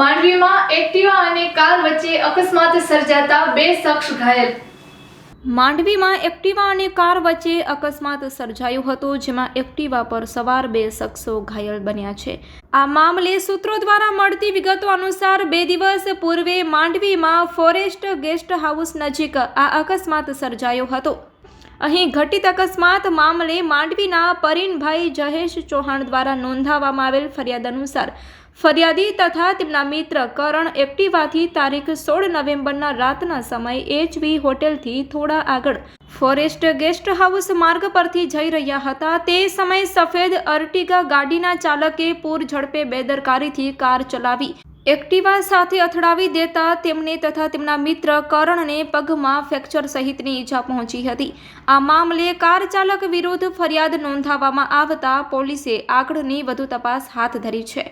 માંડવીમાં એક્ટિવા અને કાર વચ્ચે અકસ્માત સર્જાતા બે શખ્સ ઘાયલ. માંડવીમાં એક્ટિવા અને કાર વચ્ચે અકસ્માત સર્જાયો હતો, જેમાં એક્ટિવા પર સવાર બે શખ્સો ઘાયલ બન્યા છે. આ મામલે સૂત્રો દ્વારા મળતી વિગતો અનુસાર બે દિવસ પૂર્વે માંડવીમાં ફોરેસ્ટ ગેસ્ટ હાઉસ નજીક આ અકસ્માત સર્જાયો હતો. અહીં ઘટિત અકસ્માત મામલે માંડવીના પરીનભાઈ જહેશ ચૌહાણ દ્વારા નોંધાવવામાં આવેલ ફરિયાદ અનુસાર ફરિયાદી તથા તેમના મિત્ર કરણ એક્ટિવાથી તારીખ સોળ નવેમ્બરના રાતના સમયે એચવી હોટેલથી થોડા આગળ ફોરેસ્ટ ગેસ્ટ હાઉસ માર્ગ પરથી જઈ રહ્યા હતા. તે સમયે સફેદ અર્ટિગા ગાડીના ચાલકે પૂર ઝડપે બેદરકારીથી કાર ચલાવી એક્ટિવા સાથે અથડાવી દેતા તેમને તથા તેમના મિત્ર કરણને પગમાં ફ્રેક્ચર સહિતની ઈજા પહોંચી હતી. આ મામલે કાર ચાલક વિરુદ્ધ ફરિયાદ નોંધાવવામાં આવતા પોલીસે આગળની વધુ તપાસ હાથ ધરી છે.